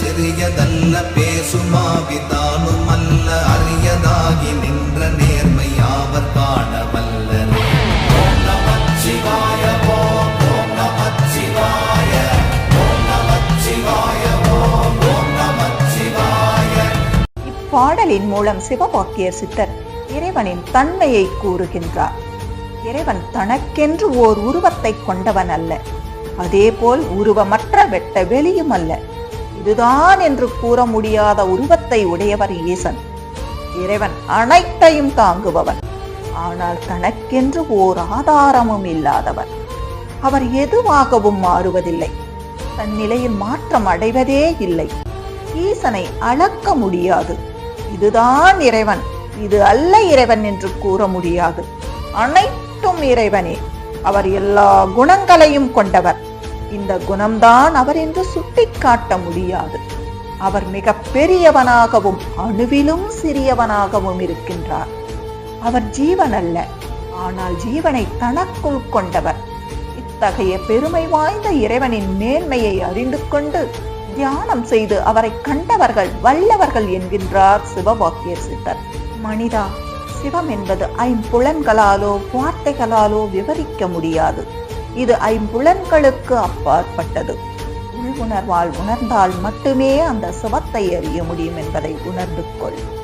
சிறியதல்ல பேசுமாவிதானும் அல்ல அறியதாகி நின்ற நேர்மையாவர் காணவல்ல பாடலின் மூலம் சிவபாக்கியர் சித்தர் இறைவனின் தன்மையை கூறுகின்றார். இறைவன் தனக்கென்று ஓர் உருவத்தை கொண்டவன் அல்ல அதேபோல் உருவமற்ற வெட்ட வெளியும் அல்ல. இதுதான் என்று கூற முடியாத உருவத்தை உடையவர் ஈசன். இறைவன் அனைத்தையும் தாங்குபவன். ஆனால் தனக்கென்று ஓர் ஆதாரமும் இல்லாதவர். அவர் எதுவாகவும் மாறுவதில்லை. தன் நிலையில் மாற்றம் அடைவதே இல்லை. ஈசனை அளக்க முடியாது. இதுதான் இறைவன். இது அல்ல இறைவன் என்று கூற முடியாது. அனைத்தும் இறைவனே. அவர் எல்லா குணங்களையும் கொண்டவர். இந்த குணம்தான் அவர் என்று சுட்டிக்காட்ட முடியாது. அவர் மிக பெரியவனாகவும் அணுவிலும் சிறியவனாகவும் இருக்கின்றார். அவர் ஜீவன் அல்ல ஆனால் ஜீவனை தனக்குள் கொண்டவர். இத்தகைய பெருமை வாய்ந்த இறைவனின் மேன்மையை அறிந்து கொண்டு தியானம் செய்து அவரை கண்டவர்கள் வல்லவர்கள் என்கின்றார் சிவபாக்கிய சித்தர் மனிதா சிவம் என்பது ஐம்புலன்களாலோ வார்த்தைகளாலோ விவரிக்க முடியாது. இது ஐம்புலன்களுக்கு அப்பாற்பட்டது. உள்உணர்வால் உணர்ந்தால் மட்டுமே அந்த சுவத்தை அறிய முடியும் என்பதை உணர்ந்து கொள்.